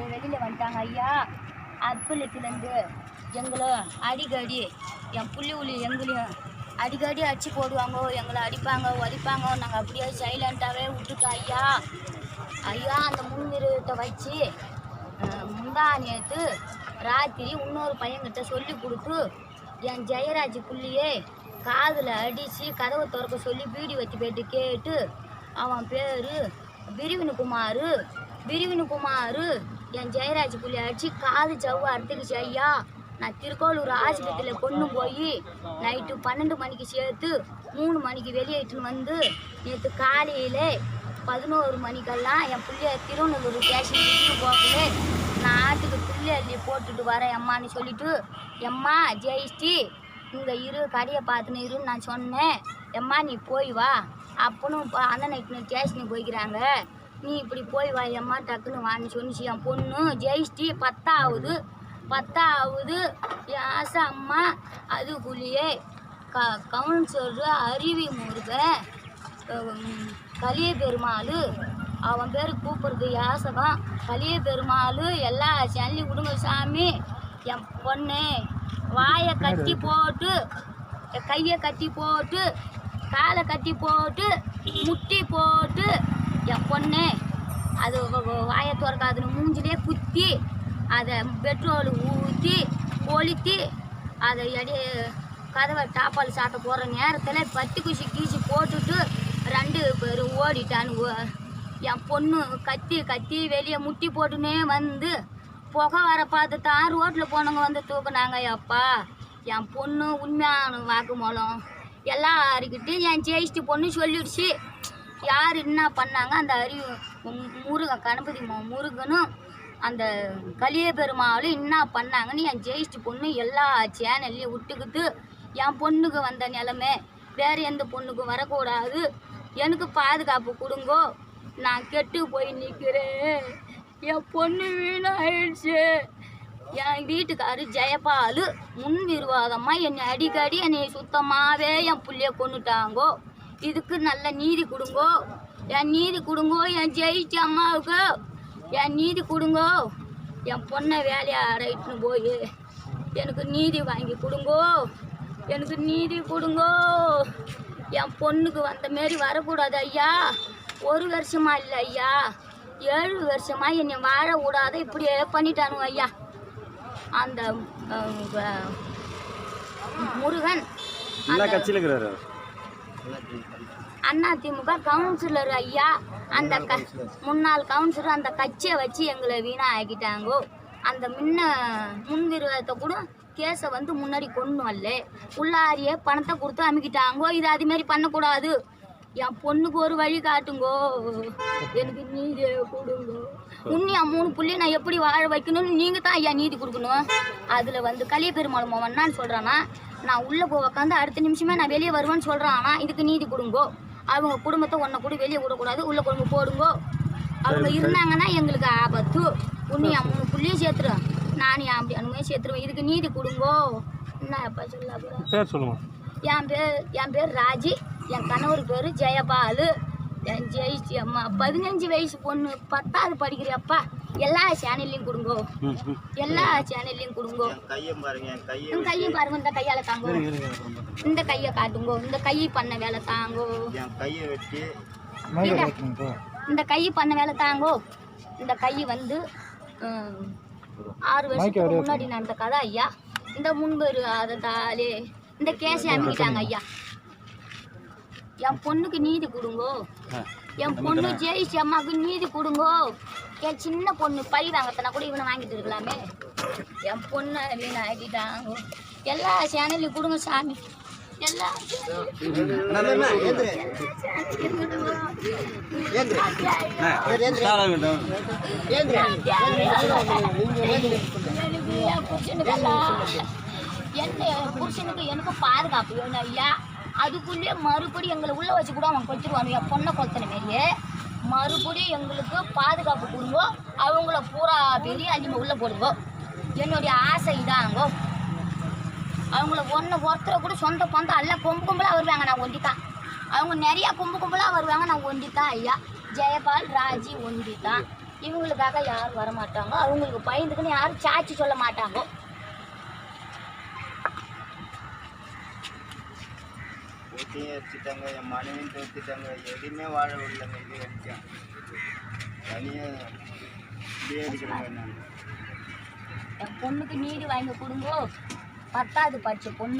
இங்கே வெளியில் வந்துட்டாங்க. ஐயா அற்புலத்துலேருந்து எங்களை அடிக்கடி என் புள்ளி உளி எங்களையும் அடிக்கடி அடிச்சு போடுவாங்க எங்களை அடிப்பாங்க ஒடிப்பாங்க நாங்கள் அப்படியே சைலண்ட்டாகவே விட்டுட்டோம் ஐயா. ஐயா அந்த முன்னிறுவத்தை வச்சு அஹ், முந்தா நேற்று ராத்திரி இன்னொரு பையன்கிட்ட சொல்லி கொடுத்து என் ஜெயராஜ் புள்ளியே காதில் அடித்து கதவை திறக்க சொல்லி பீடி வச்சு போயிட்டு கேட்டு அவன் பேர் பிரிவினு குமார் பிரிவினு குமார் என் ஜெயராஜ் புள்ளி அடிச்சு காது ஜவ்வு அறுத்துக்குச்சு ஐயா நான் திருக்கோளூர் ஆஸ்பத்திரியில் கொண்டு போய் நைட்டு பன்னெண்டு மணிக்கு சேர்த்து மூணு மணிக்கு வெளியே இட்டுன்னு வந்து நேற்று காலையில் பதினோரு மணிக்கெல்லாம் என் பிள்ளைய திருவண்ணூர் ஸ்டேஷன் விட்டு போகல நான் ஆட்டுக்கு பிள்ளை அள்ளி போட்டுட்டு வரேன் அம்மான்னு சொல்லிட்டு எம்மா ஜெயிஸ்டி இங்கே இரு கடையை பார்த்துன்னு இருன்னு நான் சொன்னேன். எம்மா நீ போய் வா. அப்பனும் அண்ணன் நைட்டு ஸ்டேஷனுக்கு போய்க்கிறாங்க. நீ இப்படி போய் வா எம்மா டக்குன்னு வான்னு சொன்னிச்சு. என் பொண்ணு ஜெயிஷ்டி பத்தாவது பத்தாவது ஆச அம்மா அதுக்குள்ளேயே க கவுன்சிலர் அருவி முருகன் கலிய பெருமாள் அவன் பேர் கூப்பிடுறது யாசகம் கலிய பெருமாள் எல்லா சல்லி விடுங்க சாமி. என் பொண்ணு வாயை கட்டி போட்டு கையை கட்டி போட்டு காலை கட்டி போட்டு முட்டி போட்டு என் பொண்ணு. அது வாயை திறக்காதுன்னு மூஞ்சிலே குத்தி அதை பெட்ரோல் ஊற்றி கொளுத்தி அதை எடி கதவை டாப்பால் சாத்த போகிற நேரத்தில் பத்து குச்சி கீச்சி போட்டுட்டு ரெண்டு பேரும் ஓடிட்டான்னு ஓ- என் பொண்ணு கத்தி கத்தி வெளியே முட்டி போட்டுனே வந்து புகை வர பார்த்து தான் ரோட்டில் போனவங்க வந்து தூக்குனாங்க அப்பா. என் பொண்ணு உண்மையான வாக்குமூலம் எல்லாருக்கிட்டையும் என் ஜெயிச்சிட்டு பொண்ணு சொல்லிடுச்சு. யார் என்ன பண்ணாங்க அந்த அறிவு முருகன் கணபதி முருகனும் அந்த கலிய பெருமாளும் என்ன பண்ணாங்கன்னு என் ஜெயிச்சிட்டு பொண்ணு எல்லா சேனல்லையும் விட்டுக்கிட்டு என் பொண்ணுக்கு வந்த நிலமை வேறு எந்த பொண்ணுக்கும் வரக்கூடாது. எனக்கு பாதுகாப்பு கொடுங்கோ நான் கெட்டு போய் நிற்கிறேன் என் பொண்ணு வீணாயிடுச்சு. என் வீட்டுக்காரு ஜெயபாலு முன் விரோதமாக என்னை அடிக்கடி என்னை சுத்தமாகவே என் பிள்ளைய கொண்டுட்டாங்கோ இதுக்கு நல்ல நீதி கொடுங்கோ. என் நீதி கொடுங்கோ என் ஜெயிச்ச அம்மாவுக்கு. என் நீதி கொடுங்கோ. என் பொண்ணை வேலையை அடைட்டுன்னு போய் எனக்கு நீதி வாங்கி கொடுங்கோ. எனக்கு நீதி கொடுங்கோ. என் பொண்ணுக்கு வந்த மாரி வரக்கூடாது ஐயா. ஒரு வருஷமா இல்லை ஐயா. ஏழு வருஷமா என்னை வாழ விடாத இப்படியே பண்ணிட்டானுங்க ஐயா. அந்த முருகன். கட்சியில் இருக்கிறாரு அண்ணா திமுக கவுன்சிலர் ஐயா அந்த க முன்னாள் கவுன்சிலர் அந்த கட்சியை வச்சு எங்களை வீணா ஆக்கிட்டாங்கோ அந்த முன்ன முன்விரோதத்தை கூட கேஸை வந்து முன்னாடி கொண்டு வரல. உள்ளாரியே பணத்தை கொடுத்து அமுக்கிட்டாங்கோ. இது அதுமாரி பண்ணக்கூடாது. என் பொண்ணுக்கு ஒரு வழி காட்டுங்கோ. எனக்கு நீதி கொடுங்கோ. உன்னியா மூணு புள்ளி நான் எப்படி வாழ வைக்கணும்னு நீங்கள் தான் ஐயா நீதி கொடுக்கணும். அதில் வந்து கலிய பெருமாள் மோவன்னான்னு சொல்கிறானா நான் உள்ளே போய் உக்காந்து அடுத்த நிமிஷமே நான் வெளியே வருவேன்னு சொல்கிறானா இதுக்கு நீதி கொடுங்கோ. அவங்க குடும்பத்தை ஒன்றை கூட வெளியே விடக்கூடாது. உள்ள குடும்பம் போடுங்கோ. அவங்க இருந்தாங்கன்னா எங்களுக்கு ஆபத்து. உன்னை என் மூணு புள்ளியும் சேர்த்துருவேன். நான் என் அப்படி அனுமையை சேர்த்துருவேன். இதுக்கு நீதி கொடுங்கோ. என்ன எப்போ சொல்ல என் பேர் என் பேர் ராஜி. என் கணவர் பேர் ஜெயபாலு. என் ஜெயிச்சி அம்மா பதினஞ்சு வயசு பொண்ணு பத்தாவது படிக்கிறியப்பா. எல்லா சேனல்லையும் கொடுங்கோ. எல்லா சேனல்லையும் கொடுங்கோ. என் கையை இந்த கையும் பாருங்க இந்த கையால தாங்கோ. இந்த கையை காட்டுங்கோ. இந்த கை பண்ண வேலை தாங்கோ. என் கையை வெட்டி இந்த- இந்த கை பண்ண வேலை தாங்கோ. இந்த கை வந்து ஆறு வருஷத்துக்கு முன்னாடி நடந்த கதை ஐயா. இந்த முன்பு தாலே இந்த கேஸை அமைக்கிட்டாங்க ஐயா. என் பொண்ணுக்கு நீதி கொடுங்கோ. என் பொண்ணு ஜெயிச்சு அம்மாவுக்கு நீதி கொடுங்கோ. என் சின்ன பொண்ணு பழி வாங்கத்தனா கூட இவனை வாங்கிட்டு இருக்கலாமே. என் பொண்ணை வீணை ஆக்கிட்டாங்க எல்லா சேனல்லையும் கொடுங்க சாமி. எல்லா என்ன புருஷனுக்கு எனக்கு பாதுகாப்பு வேணும் ஐயா. அதுக்குள்ளே மறுபடியும் எங்களை உள்ளே வச்சு கூட அவன் கொளுத்துருவானு என் பொண்ணை கொளுத்தின மாரியே. மறுபடியும் எங்களுக்கு பாதுகாப்பு கொடுங்கோ அவங்கள பூரா பெரிய அஞ்சு உள்ளே போடுவோம் என்னுடைய ஆசை இதாங்கோ. அவங்கள ஒன்று ஒருத்தரை கூட சொந்த பந்தம் எல்லாம் கொம்பு கும்பலாக வருவாங்க நான் ஒண்டித்தான் அவங்க நிறையா கும்பு கும்பலாக வருவாங்க நான் ஒண்டித்தான் ஐயா. ஜெயபால் ராஜி ஒண்டித்தான் இவங்களுக்காக யாரும் வரமாட்டாங்க. அவங்களுக்கு பயந்துக்குன்னு யாரும் சாட்சி சொல்ல மாட்டாங்க. வீட்டையும் எரிச்சிட்டாங்க என் மனைவியும் தோத்துட்டாங்க எதுவுமே வாழ விடலங்க இது வரைக்கும் தனியாக இப்படியே இருக்கிறேங்க நான். என் பொண்ணுக்கு நீதி வாங்கி கொடுங்கோ. பத்தாவது படிச்ச பொண்ணு